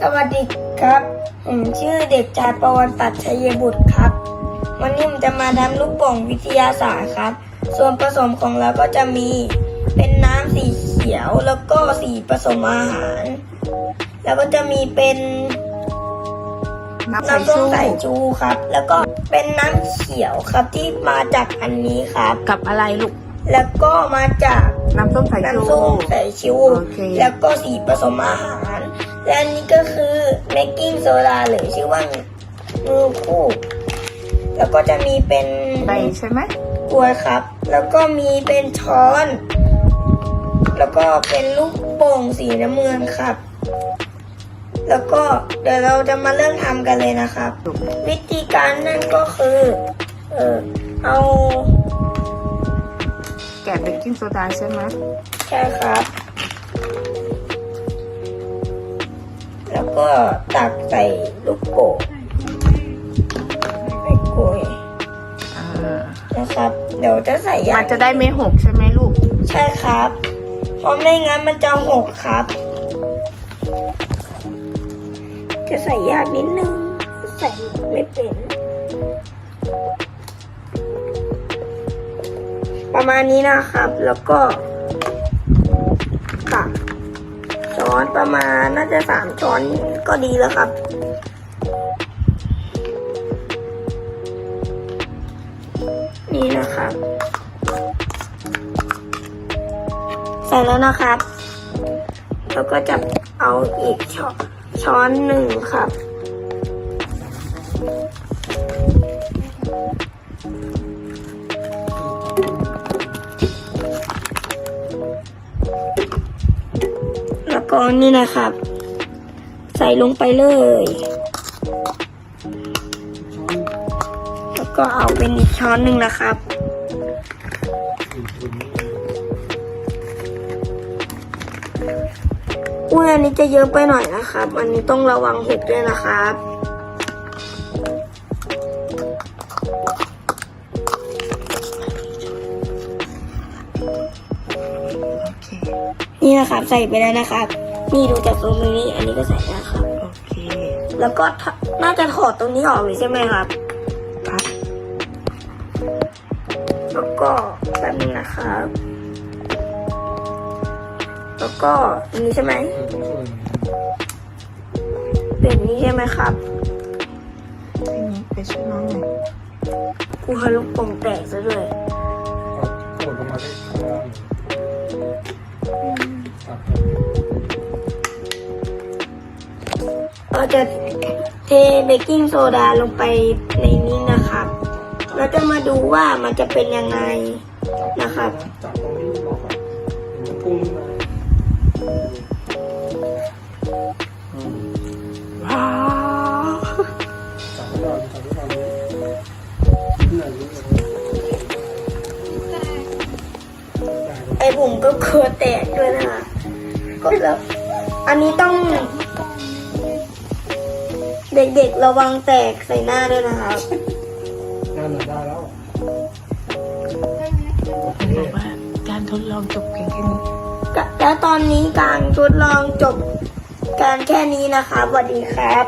สวัสดีครับ ผมชื่อเด็กชายประวันตัดชัยบุตรครับ วันนี้ผมจะมาทำลูกโป่งวิทยาศาสตร์ครับ ส่วนผสมของเราก็จะมีเป็นน้ำสีเขียวแล้วก็สีผสมอาหาร แล้วก็จะมีเป็นน้ำใส่น้ำส้มชูสายชูครับ แล้วก็เป็นน้ำเขียวครับที่มาจากอันนี้ครับ กับอะไรลูก แล้วก็มาจากน้ำส้มสายชูน้ำส้มสายชูโอเคแล้วก็สีผสมอาหาร และอันนี้ก็คือเมกกิ้งโซดาหรือชื่อว่ามือคู่ แล้วก็จะมีเป็นใบใช่ไหมกล้วยครับ แล้วก็มีเป็นช้อน แล้วก็เป็นลูกโป่งสีน้ำเงินครับ แล้วก็เดี๋ยวเราจะมาเริ่มทำกันเลยนะครับ วิธีการนั่นก็คือ เออเอาแกะเบกกิ้งโซดาใช่ไหมใช่ครับ ก็ตักใส่ลูกโป่งใส่กล้วยอ่านะครับ เดี๋ยวจะใส่ยามันจะได้ไม่หกใช่ไหมลูก ใช่ครับเพราะไม่งั้นมันจะหกครับ จะใส่ยากนิดนึงใส่ไม่เป็น ประมาณนี้นะครับแล้วก็ ประมาณน่าจะสามช้อนก็ดีแล้วครับ นี่นะครับ ใส่แล้วนะครับ แล้วก็จะเอาอีกช้อนช้อนหนึ่งครับ แล้วก็นี่นะครับ ใส่ลงไปเลย แล้วก็เอาเป็นอีกช้อนหนึ่งนะครับอุ้ยอันนี้จะเยอะไปหน่อยนะครับ อันนี้ต้องระวังหกด้วยนะครับนี่นะครับใส่ไปแล้วนะครับ นี่ดูจากตรงนี้อันนี้ก็ใส่แล้วครับ โอเค แล้วก็ถน่าจะถอดตรงนี้ออกเลยใช่ไหมครับ ครับ แล้วก็แบบนี้นะครับ แล้วก็อันนี้ใช่ไหมเป็นนี้ใช่ไหมครับทีนี้ไปช่วยน้องหน่อยกูฮาลูกโป่งแตกซะเลยกดลงมาที่ข้างล่างตัด เราจะเทเบกกิ้งโซดาลงไปในนี้นะครับ เราจะมาดูว่ามันจะเป็นยังไงนะครับจับตรงนี้บอกกันพุ่งมาว้าวไว้อนจับไว้ก่อนนิดหน่อยนิดหน่อยไอผมก็กลัวแตกด้วยนะคะก็แล้วอันนี้ต้อง เด็กๆระวังแตกใส่หน้าด้วยนะครับงานหนึ่งได้แล้วบอกว่าการทดลองจบเพียงแค่นี้แล้วตอนนี้การทดลองจบการแค่นี้นะครับสวัสดีครับ